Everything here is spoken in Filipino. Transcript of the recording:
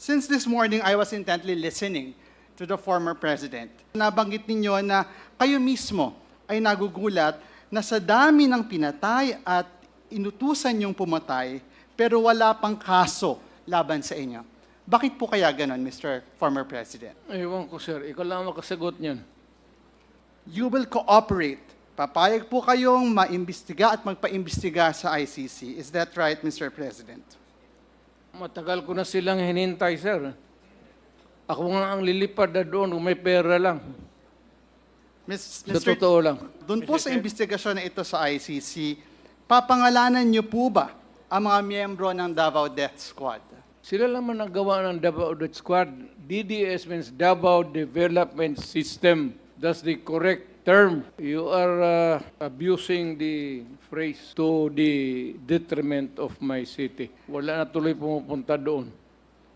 Since this morning, I was intently listening to the former president. Nabanggit ninyo na kayo mismo ay nagugulat na sa dami ng pinatay at inutusan yung pumatay, pero wala pang kaso laban sa inyo. Bakit po kaya ganon, Mr. Former President? Ewan ko, sir. Ikaw lang ang makasagot niyan. You will cooperate. Papayag po kayong maimbestiga at magpaimbestiga sa ICC. Is that right, Mr. President? Matagal ko na silang hinintay, sir. Ako nga ang lilipad na doon kung may pera lang. Miss, Sa Mr. totoo lang. Doon po sa investigasyon na ito sa ICC, papangalanan niyo po ba ang mga miyembro ng Davao Death Squad? Sila lang man naggawa ng Davao Death Squad. DDS means Davao Development System. That's the correct term. You are uh, abusing the phrase to the detriment of my city. Wala na tuloy pumupunta doon.